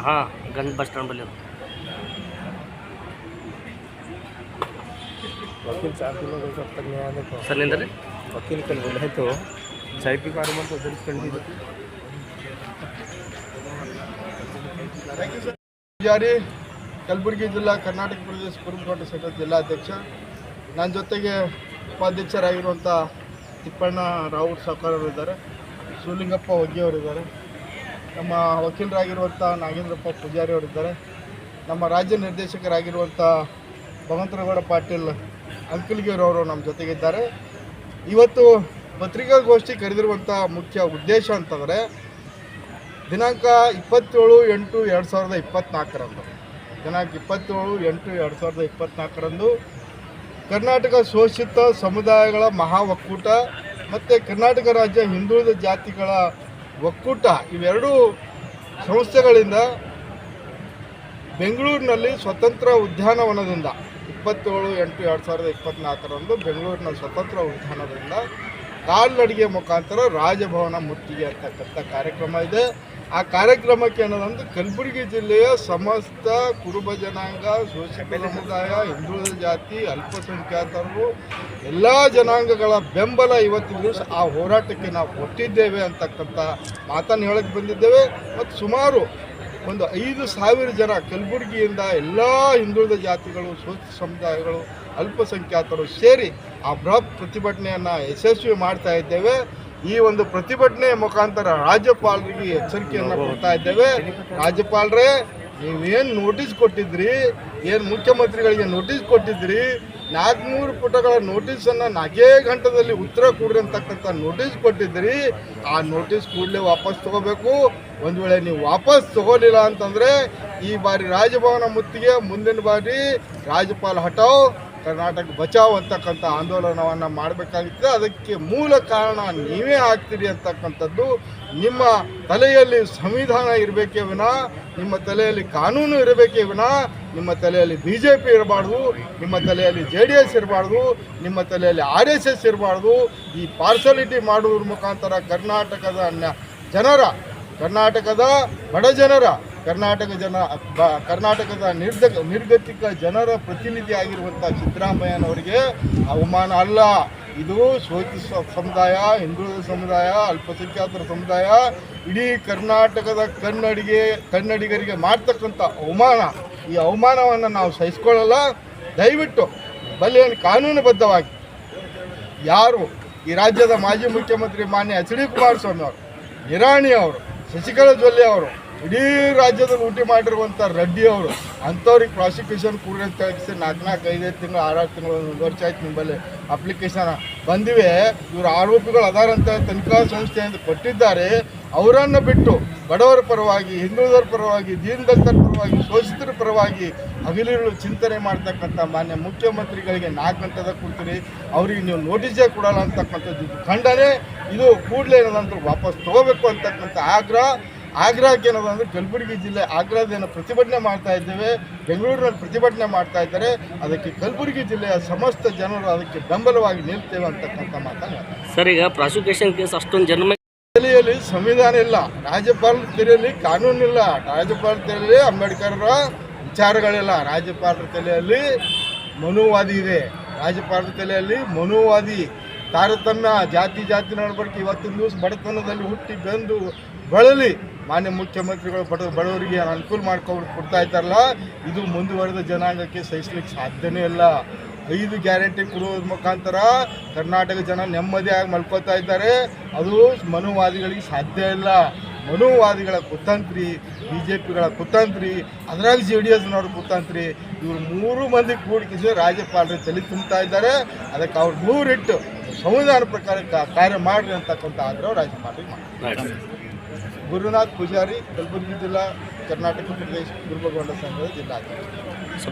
ಹಾಂ Ganj bus stand ಬಲ್ಲಿ वकील साहब के लोग सब तक न्याय देखो ಸರ್ ನಿಂದ್ರಿ वकील कल बोले तो चाय की कार्यक्रम को दर्ज कर दी ಜಾರಿ ಕಲಬುರಗಿ ಜಿಲ್ಲಾ ಕರ್ನಾಟಕ ಪ್ರದೇಶ ಕುರುಬಕೋಟೆ ಸೆಂಟರ್ ಜಿಲ್ಲಾಧ್ಯಕ್ಷ ನನ್ನ ಜೊತೆಗೆ ಉಪಾಧ್ಯಕ್ಷರಾಗಿರುವಂಥ ತಿಪ್ಪಣ್ಣ ರಾವುತ್ ಅವರು ಇದ್ದಾರೆ. ಶಿವಲಿಂಗಪ್ಪ ಇದ್ದಾರೆ. ನಮ್ಮ ವಕೀಲರಾಗಿರುವಂಥ ನಾಗೇಂದ್ರಪ್ಪ ಪೂಜಾರಿ ಅವರಿದ್ದಾರೆ ನಮ್ಮ ರಾಜ್ಯ ನಿರ್ದೇಶಕರಾಗಿರುವಂಥ ಭಗವಂತರಗೌಡ ಪಾಟೀಲ್ ಅಂಕಲ್ಗಿರವರು ನಮ್ಮ ಜೊತೆಗಿದ್ದಾರೆ. ಇವತ್ತು ಪತ್ರಿಕಾಗೋಷ್ಠಿ ಕರೆದಿರುವಂಥ ಮುಖ್ಯ ಉದ್ದೇಶ ಅಂತಂದರೆ, ದಿನಾಂಕ ಇಪ್ಪತ್ತೇಳು ಎಂಟು ಎರಡು ಸಾವಿರದ ಇಪ್ಪತ್ತ್ನಾಲ್ಕರಂದು ದಿನಾಂಕ ಇಪ್ಪತ್ತೇಳು ಎಂಟು ಎರಡು ಸಾವಿರದ ಇಪ್ಪತ್ತ್ನಾಲ್ಕರಂದು ಕರ್ನಾಟಕ ಶೋಷಿತ ಸಮುದಾಯಗಳ ಮಹಾ ಒಕ್ಕೂಟ ಮತ್ತು ಕರ್ನಾಟಕ ರಾಜ್ಯ ಹಿಂದುಳಿದ ಜಾತಿಗಳ ಒಕ್ಕೂಟ, ಇವೆರಡೂ ಸಂಸ್ಥೆಗಳಿಂದ ಬೆಂಗಳೂರಿನಲ್ಲಿ ಸ್ವತಂತ್ರ ಉದ್ಯಾನವನದಿಂದ ಇಪ್ಪತ್ತೇಳು ಎಂಟು ಎರಡು ಸಾವಿರದ ಇಪ್ಪತ್ನಾಲ್ಕರಂದು ಬೆಂಗಳೂರಿನ ಸ್ವತಂತ್ರ ಉದ್ಯಾನದಿಂದ ಕಾಲ್ನಡಿಗೆ ಮುಖಾಂತರ ರಾಜಭವನ ಮುತ್ತಿಗೆ ಅಂತಕ್ಕಂಥ ಕಾರ್ಯಕ್ರಮ ಇದೆ. ಆ ಕಾರ್ಯಕ್ರಮಕ್ಕೆ ಏನದಂದ್ರೆ ಕಲಬುರಗಿ ಜಿಲ್ಲೆಯ ಸಮಸ್ತ ಕುರುಬ ಜನಾಂಗ, ಶೋಷಿತ ಸಮುದಾಯ, ಹಿಂದುಳಿದ ಜಾತಿ, ಅಲ್ಪಸಂಖ್ಯಾತರು, ಎಲ್ಲ ಜನಾಂಗಗಳ ಬೆಂಬಲ ಇವತ್ತಿನ ದಿವಸ ಆ ಹೋರಾಟಕ್ಕೆ ನಾವು ಕೊಟ್ಟಿದ್ದೇವೆ ಅಂತಕ್ಕಂಥ ಮಾತನ್ನು ಹೇಳಕ್ಕೆ ಬಂದಿದ್ದೇವೆ. ಮತ್ತು ಸುಮಾರು ಒಂದು ಐದು ಸಾವಿರ ಜನ ಕಲಬುರಗಿಯಿಂದ ಎಲ್ಲ ಹಿಂದುಳಿದ ಜಾತಿಗಳು, ಶೋಷಿತ ಸಮುದಾಯಗಳು, ಅಲ್ಪಸಂಖ್ಯಾತರು ಸೇರಿ ಆ ಬೃಹತ್ ಪ್ರತಿಭಟನೆಯನ್ನು ಯಶಸ್ವಿ ಮಾಡ್ತಾ ಇದ್ದೇವೆ. ಈ ಒಂದು ಪ್ರತಿಭಟನೆ ಮುಖಾಂತರ ರಾಜ್ಯಪಾಲರಿಗೆ ಎಚ್ಚರಿಕೆಯನ್ನು ಕೊಡ್ತಾ ಇದ್ದೇವೆ. ರಾಜ್ಯಪಾಲರೇ, ನೀವೇನು ನೋಟಿಸ್ ಕೊಟ್ಟಿದ್ರಿ? ಏನು ಮುಖ್ಯಮಂತ್ರಿಗಳಿಗೆ ನೋಟಿಸ್ ಕೊಟ್ಟಿದ್ರಿ? ನಾಲ್ಕುನೂರು ಪುಟಗಳ ನೋಟಿಸನ್ನು ನಾಲ್ಕೇ ಘಂಟದಲ್ಲಿ ಉತ್ತರ ಕೊಡ್ರಿ ಅಂತಕ್ಕಂಥ ನೋಟಿಸ್ ಕೊಟ್ಟಿದ್ರಿ ಆ ನೋಟಿಸ್ ಕೂಡಲೇ ವಾಪಸ್ ತಗೋಬೇಕು. ಒಂದು ವೇಳೆ ನೀವು ವಾಪಸ್ ತಗೋಲಿಲ್ಲ ಅಂತಂದರೆ ಈ ಬಾರಿ ರಾಜಭವನ ಮುತ್ತಿಗೆ ಮುಂದಿನ ಬಾರಿ ರಾಜ್ಯಪಾಲ ಹಟಾವ್ ಕರ್ನಾಟಕ ಬಚಾವ್ ಅಂತಕ್ಕಂಥ ಆಂದೋಲನವನ್ನು ಮಾಡಬೇಕಾಗಿತ್ತು. ಅದಕ್ಕೆ ಮೂಲ ಕಾರಣ ನೀವೇ ಆಗ್ತೀರಿ ಅಂತಕ್ಕಂಥದ್ದು. ನಿಮ್ಮ ತಲೆಯಲ್ಲಿ ಸಂವಿಧಾನ ಇರಬೇಕೇ ವಿನ, ನಿಮ್ಮ ತಲೆಯಲ್ಲಿ ಕಾನೂನು ಇರಬೇಕೇ ವಿನ, ನಿಮ್ಮ ತಲೆಯಲ್ಲಿ ಬಿ ಜೆ ಪಿ ಇರಬಾರ್ದು, ನಿಮ್ಮ ತಲೆಯಲ್ಲಿ ಜೆ ಡಿ ಎಸ್ ಇರಬಾರ್ದು, ನಿಮ್ಮ ತಲೆಯಲ್ಲಿ ಆರ್ ಎಸ್ ಎಸ್ ಇರಬಾರ್ದು. ಈ ಪಾರ್ಸಲಿಟಿ ಮಾಡುವುದ್ರ ಮುಖಾಂತರ ಕರ್ನಾಟಕದ ಜನರ, ಕರ್ನಾಟಕದ ಬಡ ಜನರ ಕರ್ನಾಟಕ ಜನ ಕರ್ನಾಟಕದ ನಿರ್ದ ನಿರ್ಗತಿಕ ಜನರ ಪ್ರತಿನಿಧಿ ಆಗಿರುವಂಥ ಸಿದ್ದರಾಮಯ್ಯನವರಿಗೆ ಅವಮಾನ ಅಲ್ಲ. ಇದು ಶೋಚಿ ಸಮುದಾಯ, ಹಿಂದುಳಿದ ಸಮುದಾಯ, ಅಲ್ಪಸಂಖ್ಯಾತರ ಸಮುದಾಯ, ಇಡೀ ಕರ್ನಾಟಕದ ಕನ್ನಡಿಗೆ, ಕನ್ನಡಿಗರಿಗೆ ಮಾಡ್ತಕ್ಕಂಥ ಅವಮಾನ. ಈ ಅವಮಾನವನ್ನು ನಾವು ಸಹಿಸ್ಕೊಳ್ಳಲ್ಲ. ದಯವಿಟ್ಟು ಬಲಿಯನ್ನು ಕಾನೂನುಬದ್ಧವಾಗಿ ಯಾರು ಈ ರಾಜ್ಯದ ಮಾಜಿ ಮುಖ್ಯಮಂತ್ರಿ ಮಾನ್ಯ ಎಚ್ ಡಿ ಕುಮಾರಸ್ವಾಮಿ ಅವರು, ನಿರಾಣಿ ಅವರು, ಶಶಿಕಲಾ ಜೊಲ್ಲೆ ಅವರು ಇಡೀ ರಾಜ್ಯದಲ್ಲಿ ಊಟಿ ಮಾಡಿರುವಂಥ ರೆಡ್ಡಿ ಅವರು, ಅಂಥವ್ರಿಗೆ ಪ್ರಾಸಿಕ್ಯೂಷನ್ ಕೂಡ ಅಂತ ಹೇಳಿ ನಾಲ್ಕು ನಾಲ್ಕು ಐದೈದು ತಿಂಗಳು ಆರಾರು ತಿಂಗಳು, ಒಂದು ವರ್ಷ ಆಯ್ತು ನಿಮ್ಮಲ್ಲಿ ಅಪ್ಲಿಕೇಶನ್ ಬಂದಿವೆ. ಇವರು ಆರೋಪಿಗಳು ಅದಾರಂತ ತನಿಖಾ ಸಂಸ್ಥೆಯಿಂದ ಕೊಟ್ಟಿದ್ದಾರೆ. ಅವರನ್ನು ಬಿಟ್ಟು ಬಡವರ ಪರವಾಗಿ, ಹಿಂದುಳಿದವರ ಪರವಾಗಿ, ದೀನದಲಿತರ ಪರವಾಗಿ, ಶೋಷಿತರ ಪರವಾಗಿ ಹಗಲಿರುಳು ಚಿಂತನೆ ಮಾಡ್ತಕ್ಕಂಥ ಮಾನ್ಯ ಮುಖ್ಯಮಂತ್ರಿಗಳಿಗೆ ನಾಲ್ಕು ಗಂಟೆದಾಗ ಕೊಡ್ತೀರಿ ಅವರಿಗೆ ನೀವು ನೋಟಿಸೇ ಕೊಡಲ್ಲ ಅಂತಕ್ಕಂಥದ್ದು ಖಂಡನೆ. ಇದು ಕೂಡಲೇ ನಂತರ ವಾಪಸ್ ತಗೋಬೇಕು ಅಂತಕ್ಕಂಥ ಆಗ್ರಹ. ಆಗ್ರಹಕ್ಕೆ ಅಂದರೆ ಕಲಬುರಗಿ ಜಿಲ್ಲೆ ಆಗ್ರಾದೇನು ಪ್ರತಿಭಟನೆ ಮಾಡ್ತಾ ಇದ್ದೇವೆ. ಬೆಂಗಳೂರಿನಲ್ಲಿ ಪ್ರತಿಭಟನೆ ಮಾಡ್ತಾ ಇದ್ದಾರೆ. ಅದಕ್ಕೆ ಕಲಬುರಗಿ ಜಿಲ್ಲೆಯ ಸಮಸ್ತ ಜನರು ಅದಕ್ಕೆ ಬೆಂಬಲವಾಗಿ ನಿಲ್ತೇವೆ ಅಂತಕ್ಕಂಥ ಮಾತನ್ನು. ಸರ್ ಈಗ ಪ್ರಾಸಿಕ್ಯೂಷನ್ ಕೇಸ್ ಅಷ್ಟೊಂದು ಜನ್ಮ ದೆಹಲಿಯಲ್ಲಿ ಸಂವಿಧಾನ ಇಲ್ಲ. ರಾಜ್ಯಪಾಲರ ತೆರೆಯಲ್ಲಿ ಕಾನೂನಿಲ್ಲ ರಾಜ್ಯಪಾಲ ತೆರೆಯಲ್ಲಿ ಅಂಬೇಡ್ಕರ್ರ ವಿಚಾರಗಳಿಲ್ಲ. ರಾಜ್ಯಪಾಲರ ತಲೆಯಲ್ಲಿ ಮನುವಾದಿ ಇದೆ. ರಾಜ್ಯಪಾಲರ ತಲೆಯಲ್ಲಿ ಮನುವಾದಿ. ತಾರತಮ್ಯ ಜಾತಿ ಜಾತಿ ನಡಬರ್ಕೆ ಇವತ್ತಿನ ದಿವಸ ಬಡತನದಲ್ಲಿ ಹುಟ್ಟಿ ಬೆಂದು ಬಳಲಿ ಮಾನ್ಯ ಮುಖ್ಯಮಂತ್ರಿಗಳು ಬಡ ಬಡವರಿಗೆ ಅನುಕೂಲ ಮಾಡ್ಕೊಂಡು ಕೊಡ್ತಾ ಇದ್ದಾರಲ್ಲ, ಇದು ಮುಂದುವರೆದ ಜನಾಂಗಕ್ಕೆ ಸಹಿಸ್ಲಿಕ್ಕೆ ಸಾಧ್ಯನೇ ಇಲ್ಲ. ಐದು ಗ್ಯಾರಂಟಿ ಕೊಡುವುದ್ರ ಮುಖಾಂತರ ಕರ್ನಾಟಕ ಜನ ನೆಮ್ಮದಿಯಾಗಿ ಮಲ್ಕೋತಾ ಇದ್ದಾರೆ. ಅದು ಮನುವಾದಿಗಳಿಗೆ ಸಾಧ್ಯ ಇಲ್ಲ. ಮನುವಾದಿಗಳ ಕುತಂತ್ರಿ ಬಿ ಜೆ ಪಿಗಳ ಕುತಂತ್ರಿ, ಅದರಾಗ ಜೆ ಡಿ ಎಸ್ನವ್ರ ಕುತಂತ್ರಿ, ಇವರು ಮೂರು ಮಂದಿ ಕೂಡಿಕಿಸಿ ರಾಜ್ಯಪಾಲರು ತಲೆ ತುಂಬ್ತಾ ಇದ್ದಾರೆ. ಅದಕ್ಕೆ ಅವ್ರು ನೂರಿಟ್ಟು ಸಂವಿಧಾನ ಪ್ರಕಾರ ಕಾರ್ಯ ಮಾಡ್ರಿ ಅಂತಕ್ಕಂಥ ಆಗ್ರಹ ರಾಜ್ಯಪಾಲರಿಗೆ ಮಾಡಿ ಗುರುನಾಥ್ ಪೂಜಾರಿ ಕಲಬುರಗಿ ಜಿಲ್ಲಾ ಕರ್ನಾಟಕ ಪ್ರದೇಶ ಗುರುಬಗೊಂಡ ಸಂಘದ ಜಿಲ್ಲಾಧ್ಯಕ್ಷ